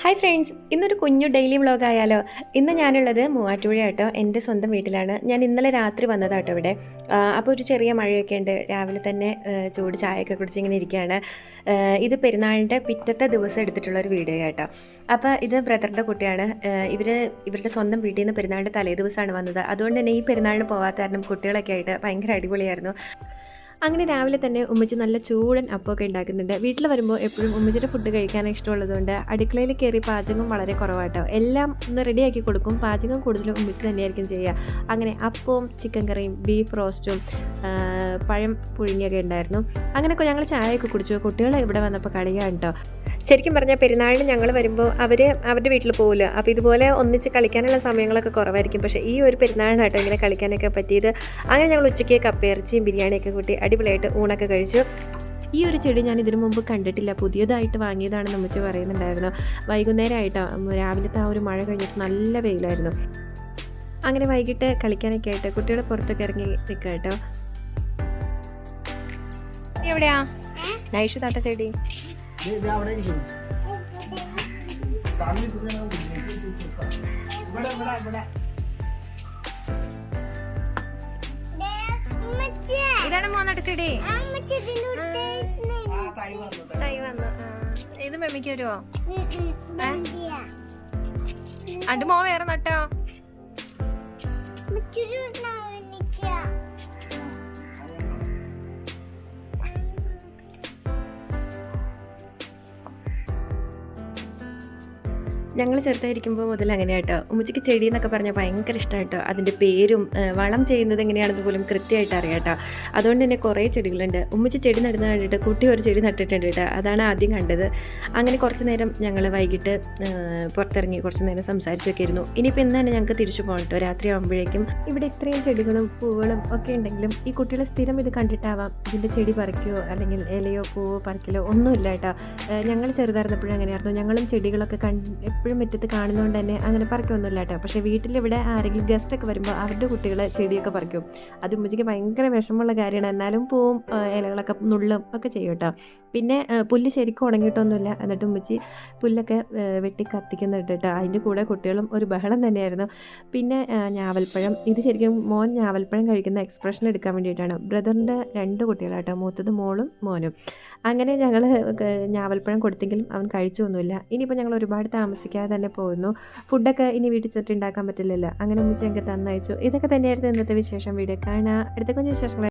Hi friends ഇന്നൊരു കുഞ്ഞു daily vlog ആയാലോ ഇന്ന് ഞാനുള്ളത് മൂവാറ്റുപുഴ കേട്ടോ എന്റെ സ്വന്തം വീട്ടിലാണ്. ഞാൻ ഇന്നലെ രാത്രി വന്നതാട്ടോ ഇവിടെ. അപ്പോൾ ഒരു ചെറിയ മഴയൊക്കെ ഉണ്ട്. രാവിലെ തന്നെ ചൂട് ചായയൊക്കെ കുടിച്ച് ഇങ്ങനെ ഇരിക്കുകയാണ് ഇത് പെരുന്നാളിന്റെ പിറ്റത്തെ ദിവസം എടുത്തിട്ടുള്ള ഒരു വീഡിയോ കേട്ടോ അപ്പോൾ ഇത് ബ്രദറിന്റെ കുട്ടിയാണ്. ഇവർ ഇവരുടെ സ്വന്തം വീട്ടിൽ നിന്ന് പെരുന്നാളിന്റെ തലേ ദിവസമാണ് വന്നത്. അതുകൊണ്ട് തന്നെ ഈ പെരുന്നാളിന് പോകാത്ത കാരണം കുട്ടികളൊക്കെ ആയിട്ട് ഭയങ്കര അടിപൊളിയായിരുന്നു. അങ്ങനെ രാവിലെ തന്നെ ഉമ്മച്ചി നല്ല ചൂടൻ അപ്പമൊക്കെ ഉണ്ടാക്കുന്നുണ്ട്. വീട്ടിൽ വരുമ്പോൾ എപ്പോഴും ഉമ്മച്ചിയുടെ ഫുഡ് കഴിക്കാൻ ഇഷ്ടമുള്ളതുകൊണ്ട് അടുക്കളയിൽ കയറി പാചകം വളരെ കുറവാട്ടോ. എല്ലാം ഒന്ന് റെഡിയാക്കി കൊടുക്കും. പാചകം കൂടുതലും ഉമ്മച്ചി തന്നെയായിരിക്കും ചെയ്യുക. അങ്ങനെ അപ്പവും ചിക്കൻ കറിയും ബീഫ് റോസ്റ്റും പഴം പുഴുങ്ങിയൊക്കെ ഉണ്ടായിരുന്നു. അങ്ങനെയൊക്കെ ഞങ്ങൾ ചായയൊക്കെ കുടിച്ചു. കുട്ടികൾ ഇവിടെ വന്നപ്പോൾ കളിയാണ് കേട്ടോ ശരിക്കും പറഞ്ഞാൽ പെരുന്നാളിന് ഞങ്ങൾ വരുമ്പോൾ അവർ അവരുടെ വീട്ടിൽ പോകില്ല അപ്പോൾ ഇതുപോലെ ഒന്നിച്ച് കളിക്കാനുള്ള സമയങ്ങളൊക്കെ കുറവായിരിക്കും. പക്ഷേ ഈ ഒരു പെരുന്നാളിനായിട്ടോ ഇങ്ങനെ കളിക്കാനൊക്കെ പറ്റിയത്. അങ്ങനെ ഞങ്ങൾ ഉച്ചയ്ക്ക് കപ്പയിറച്ചിയും ബിരിയാണിയൊക്കെ കൂട്ടി അടിപൊളിയായിട്ട് ഊണൊക്കെ കഴിച്ചു. ഈ ഒരു ചെടി ഞാൻ ഇതിനു മുമ്പ് കണ്ടിട്ടില്ല. പുതിയതായിട്ട് വാങ്ങിയതാണെന്ന് അമ്മച്ചി പറയുന്നുണ്ടായിരുന്നു. വൈകുന്നേരമായിട്ടോ രാവിലത്തെ ആ ഒരു മഴ കഴിഞ്ഞിട്ട് നല്ല വെയിലായിരുന്നു. അങ്ങനെ വൈകിട്ട് കളിക്കാനൊക്കെ ആയിട്ട് കുട്ടികളെ പുറത്തൊക്കെ ഇറങ്ങി നിൽക്കുക കേട്ടോ. എവിടെയാ? നൈഷു താട്ട ചെടി. ഇവിടെ ഇവിടെ ഇവിടെ. ഇതാണ് മോന്നട്ട ഏത് ആ തൈ വന്നു തൈ. തൈ വന്നു ഇത് മെമ്മിക്ക് വരുമോ അണ്ട് മോ വേറെ നട്ടോ? ഞങ്ങൾ ചെറുതായിരിക്കുമ്പോൾ മുതൽ അങ്ങനെ കേട്ടോ ഉമ്മച്ചിക്ക് ചെടി എന്നൊക്കെ പറഞ്ഞാൽ ഭയങ്കര ഇഷ്ടമാണ് കേട്ടോ അതിന്റെ പേരും വളം ചെയ്യുന്നത് എങ്ങനെയാണെന്ന് പോലും കൃത്യമായിട്ട് അറിയാട്ടോ അതുകൊണ്ട് തന്നെ കുറേ ചെടികളുണ്ട്. ഉമ്മച്ചി ചെടി നടുന്ന കണ്ടിട്ട് കുട്ടി ഒരു ചെടി നട്ടിട്ടുണ്ട് കേട്ടോ. അതാണ് ആദ്യം കണ്ടത്. അങ്ങനെ കുറച്ച് നേരം ഞങ്ങൾ വൈകിട്ട് പുറത്തിറങ്ങി കുറച്ച് നേരം സംസാരിച്ചൊക്കെ ഇരുന്നു ഇനിയിപ്പോൾ ഇന്ന് തന്നെ ഞങ്ങൾക്ക് തിരിച്ചു പോകണം രാത്രി ആകുമ്പോഴേക്കും ഇവിടെ ഇത്രയും ചെടികളും പൂവുകളും ഒക്കെ ഉണ്ടെങ്കിലും ഈ കുട്ടികളെ സ്ഥിരം ഇത് കണ്ടിട്ടാവാം ഇതിന്റെ ചെടി പറിക്കുകയോ അല്ലെങ്കിൽ ഇലയോ പൂവോ പറിക്കലോ ഒന്നുമില്ല കേട്ടോ. ഞങ്ങൾ ചെറുതായിരുന്നപ്പോഴും അങ്ങനെയായിരുന്നു. ഞങ്ങളും ചെടികളൊക്കെ കണ്ട് എപ്പോഴും മുറ്റത്ത് കാണുന്നതുകൊണ്ട് തന്നെ അങ്ങനെ പറിക്കൊന്നുമില്ല കേട്ടോ. പക്ഷേ വീട്ടിലിവിടെ ആരെങ്കിലും ഗസ്റ്റ് ഒക്കെ വരുമ്പോൾ അവരുടെ കുട്ടികൾ ചെടിയൊക്കെ പറിക്കും. അത് ഉമ്മച്ചിക്ക് ഭയങ്കര വിഷമമുള്ള കാര്യമാണ്. എന്നാലും പൂവും ഇലകളൊക്കെ നുള്ളും ഒക്കെ ചെയ്യും കേട്ടോ. പിന്നെ പുല്ല് ശരിക്കും ഉണങ്ങിയിട്ടൊന്നുമില്ല. എന്നിട്ട് ഉമ്മച്ചി പുല്ലൊക്കെ വെട്ടി കത്തിക്കുന്നുണ്ട് കേട്ടോ. അതിന്റെ കൂടെ കുട്ടികളും ഒരു ബഹളം തന്നെയായിരുന്നു. പിന്നെ ഞാവൽപ്പഴം. ഇത് ശരിക്കും മോൻ ഞാവൽപ്പഴം കഴിക്കുന്ന എക്സ്പ്രഷൻ എടുക്കാൻ വേണ്ടിയിട്ടാണ്. ബ്രദറിന്റെ രണ്ട് കുട്ടികളാട്ടോ മൂത്തത് മോളും മോനും. അങ്ങനെ ഞങ്ങൾ ഞാവൽപ്പഴം കൊടുത്തെങ്കിലും അവൻ കഴിച്ചൊന്നുമില്ല ഇനിയിപ്പോൾ ഞങ്ങൾ ഒരുപാട് താമസിക്കാതെ തന്നെ പോകുന്നു. ഫുഡൊക്കെ ഇനി വീട്ടിൽ ചെന്നിട്ട് ഉണ്ടാക്കാൻ പറ്റില്ലല്ലോ. അങ്ങനെ ഒന്നിച്ച് ഞങ്ങൾക്ക് തന്നയച്ചു. ഇതൊക്കെ തന്നെയായിരുന്നു ഇന്നത്തെ വിശേഷം. വീഡിയോ കാണാം. അടുത്ത കുറച്ച് വിശേഷങ്ങൾ